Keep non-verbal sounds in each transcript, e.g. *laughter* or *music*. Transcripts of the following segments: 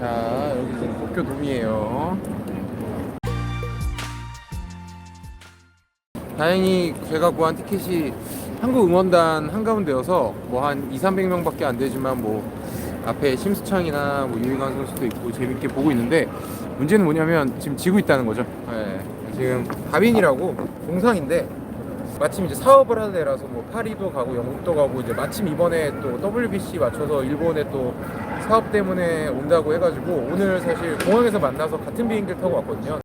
자, 여기 지금 도쿄돔이에요. 다행히 제가 구한 티켓이 한국 응원단 한가운데여서 뭐 한 2, 300명 밖에 안 되지만 뭐 앞에 심수창이나 뭐 유희관 선수도 있고 재밌게 보고 있는데 문제는 뭐냐면 지금 지고 있다는 거죠. 예, 지금 가빈이라고 동상인데 마침 이제 사업을 하는 애라서 뭐 파리도 가고 영국도 가고 이제 마침 이번에 또 WBC 맞춰서 일본에 또 사업 때문에 온다고 해가지고 오늘 사실 공항에서 만나서 같은 비행기를 타고 왔거든요.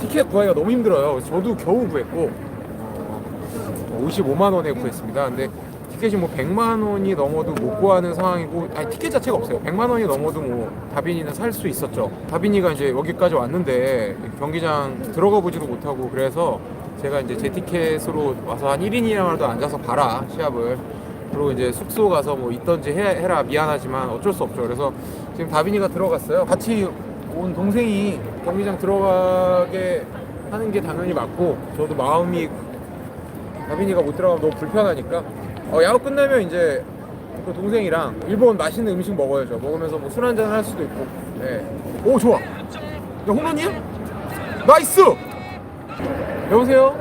티켓 구하기가 너무 힘들어요. 저도 겨우 구했고 어, 55만 원에 구했습니다. 근데 티켓이 뭐 100만 원이 넘어도 못 구하는 상황이고 아니 티켓 자체가 없어요. 100만 원이 넘어도 뭐 다빈이는 살 수 있었죠. 다빈이가 이제 여기까지 왔는데 경기장 들어가 보지도 못하고 그래서 제가 이제 제 티켓으로 와서 한 1인이라도 앉아서 봐라 시합을 그리고 이제 숙소 가서 뭐 있던지 해, 해라 미안하지만 어쩔 수 없죠. 그래서 지금 다빈이가 들어갔어요. 같이 온 동생이 경기장 들어가게 하는 게 당연히 맞고 저도 마음이 다빈이가 못 들어가면 너무 불편하니까 어, 야구 끝나면 이제 그 동생이랑 일본 맛있는 음식 먹어야죠. 먹으면서 뭐 술 한잔 할 수도 있고. 네. 오 좋아. 야 홈런이야? 나이스. 여보세요?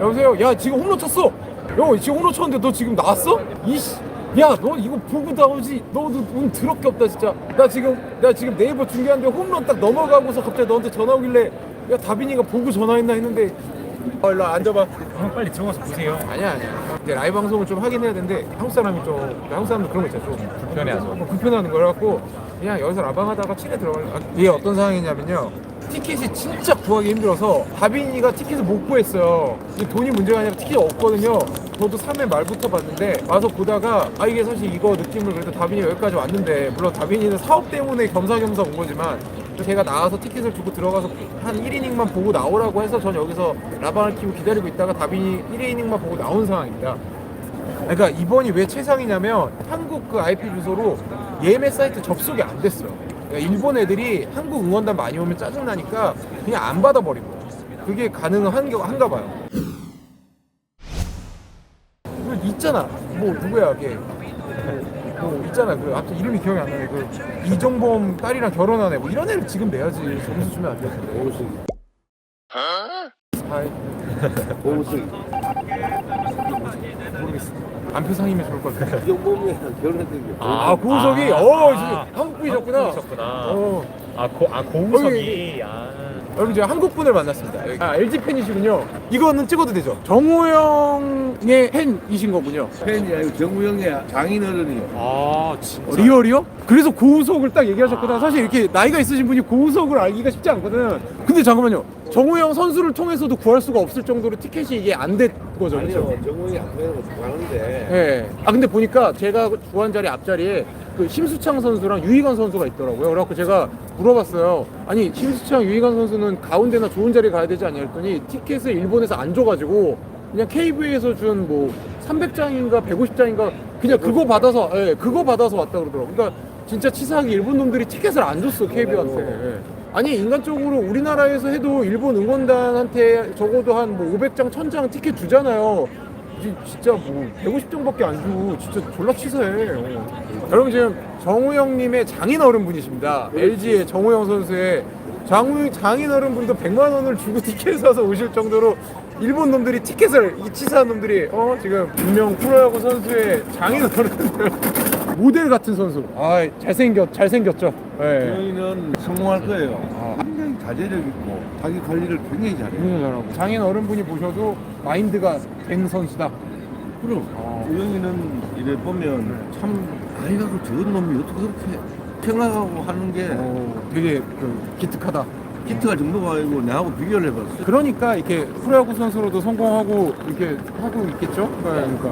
여보세요? 야 지금 홈런 쳤어. 야 지금 홈런 쳤는데 너 지금 나왔어? 이씨. 야 너 이거 보고 나오지. 너도 운 더럽게 없다 진짜. 나 지금 나 지금 네이버 중계하는데 홈런 딱 넘어가고서 갑자기 너한테 전화 오길래 야 다빈이가 보고 전화했나 했는데 어 일로 앉아봐. 형 빨리 들어가서 보세요. 아니야 아니야. 이제 라이브 방송을 좀 하긴 해야 되는데 한국 사람이 좀 한국 사람들 그런 거 있잖아 좀 불편해하죠. 뭐 불편하는 거라고 그냥 여기서 라방하다가 치게 들어갈래. 아, 이게 어떤 상황이냐면요. 티켓이 진짜 구하기 힘들어서 다빈이가 티켓을 못 구했어요. 이게 돈이 문제가 아니라 티켓이 없거든요. 저도 3회 말부터 봤는데 와서 보다가 아 이게 사실 이거 느낌을 그래도 다빈이가 여기까지 왔는데 물론 다빈이는 사업 때문에 겸사겸사 온 거지만 제가 나와서 티켓을 주고 들어가서 한 1이닝만 보고 나오라고 해서 전 여기서 라방을 키고 기다리고 있다가 다빈이 1이닝만 보고 나온 상황입니다. 그러니까 이번이 왜 최상이냐면 한국 그 IP 주소로 예매 사이트 접속이 안 됐어요. 그러니까 일본 애들이 한국 응원단 많이 오면 짜증 나니까 그냥 안 거예요. 그게 가능한가 한가 봐요. 그 있잖아. 뭐 누구야 걔. 뭐, 뭐 있잖아. 그 아무튼 이름이 기억이 안 나네. 그 이종범 딸이랑 결혼한 애. 뭐 이런 애를 지금 내야지. 점수 주면 안 돼. 오승, 아이, 오승. 모르겠어. 안표상이면 좋을 것 같아. 이종범이랑 결혼했던 게. 아, 고우석이? 아. 어, 지금 한국 분이셨구나. 한국분이셨구나. 어. 아, 고, 아 고우석이. 아. 여러분 제가 한국 분을 만났습니다. 아 LG 팬이시군요. 이거는 찍어도 되죠? 정우영의 팬이신 거군요. 팬이 아니고 정우영의 장인어른이요. 아, 진짜. 리얼이요? 그래서 고우석을 딱 얘기하셨구나. 사실 이렇게 나이가 있으신 분이 고우석을 알기가 쉽지 않거든. 근데 잠깐만요. 정우영 선수를 통해서도 구할 수가 없을 정도로 티켓이 이게 안 된 거죠, 그렇죠? 아니요, 정우영이 안 되는 거 좋아하는데. 예. 아 근데 보니까 제가 구한 자리 앞자리에 그 심수창 선수랑 유희관 선수가 있더라고요. 그래갖고 제가 물어봤어요. 아니 심수창, 유희관 선수는 가운데나 좋은 자리 가야 되지 않냐 했더니 티켓을 일본에서 안 줘가지고 그냥 KV에서 준 뭐 300장인가 150장인가 그냥 그거 받아서 예, 그거 받아서 왔다 그러더라고. 그러니까 진짜 치사하게 일본 놈들이 티켓을 안 줬어 KB한테. 예. 아니 인간적으로 우리나라에서 해도 일본 응원단한테 적어도 한 뭐 500장, 1000장 티켓 주잖아요. 지- 진짜 뭐 150장밖에 안 주고 진짜 졸라 치사해. 어. 여러분 지금 정우영님의 장인 어른분이십니다. LG의 정우영 선수의 장인 어른분도 100만 원을 주고 *laughs* 티켓 사서 오실 정도로 일본 놈들이 티켓을 이 치사한 놈들이 어 지금 분명 프로야구 선수의 장인 어른들 모델 같은 선수. 아 잘생겼 잘생겼죠. 예. 정우영이는 성공할 거예요. 굉장히 자제력 있고 자기 관리를 굉장히 잘해요. 굉장히 잘하고 장인 어른분이 보셔도 마인드가 된 선수다. 그럼 우영이는 이래 보면 참 아이가 그 저런 놈이 어떻게 그렇게 생각하고 하는 게 어, 되게 그 기특하다. 기트가 정도가 아니고 내하고 비교를 해봤어. 그러니까 이렇게 프로야구 선수로도 성공하고 이렇게 하고 있겠죠? 그러니까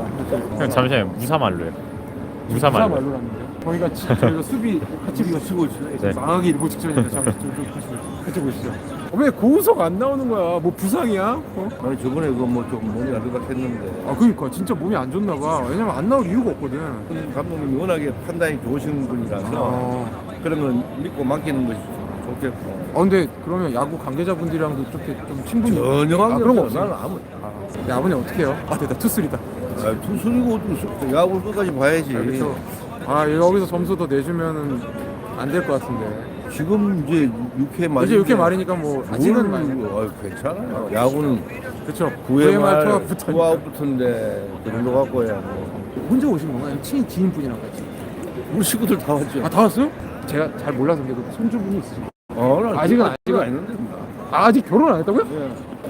형 잠시만요. 무사 말로요. 무사말로. 말로라는데 저희가 지- 저희가 수비 같이 이거 쓰고 있어요. 네. 망하기 일보 직전인데 잠시 좀, 좀 보시죠. 같이 보시죠. 어, 왜 고우석 안 나오는 거야? 뭐 부상이야? 어? 아니 저번에 그거 뭐좀 몸이 안 좋았했는데 아 그러니까 진짜 몸이 안 좋나 봐. 왜냐면 안 나올 이유가 없거든. 감독님이 워낙에 판단이 좋으신 분이라서 아, 그런 건 믿고 맡기는 것이 좋겠고. 어, 근데 그러면 야구 관계자분들이랑도 좀, 이렇게 좀 친분이 전혀 아, 관계 그런 거 없어. 없어요? 나는 아무. 네, 아버님 어떻게 해요? 아, 됐다 투쓰리다. 아, 투수이고 또 야구를 끝까지 봐야지. 그래서 아 여기서 점수 더 내주면은 안 될 것 같은데. 지금 이제 6회 말. 이제 이렇게 말이니까 뭐 아직은 많이. 아, 괜찮아요. 야구는 그렇죠. 9회 9회 말 투아부터 투아웃부터인데 그 정도 갖고야 뭐. 혼자 오신 건가요? 아니면 친 지인분이랑 같이? 우리 식구들 다 왔죠. 아 다 왔어요? 제가 잘 몰라서 그래도 손주분이 있으신가요? 어, 나 아직은 아직은 아직은 아닌데. 아, 아직 결혼 안 했다고요?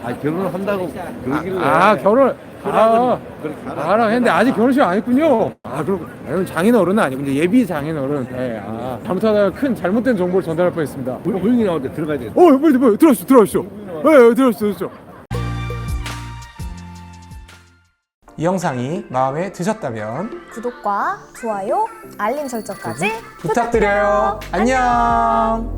아 결혼을 한다고 그러길래. 아 결혼 아 그렇게 하라. 알아 했는데 아직 결혼식 안 했군요. 아 그럼 장인 어른은 아니고 이제 예비 장인 어른. 네, 아 잘못하다가 큰 잘못된 정보를 전달할 뻔했습니다. 어, 호영이 나올 때 들어가야 돼. 빨리 빨리 들어오시죠, 들어오시죠. 네, 들어오시죠, 들어오시죠. 이 영상이 마음에 드셨다면 구독과 좋아요, 알림 설정까지 부탁드려요. 안녕.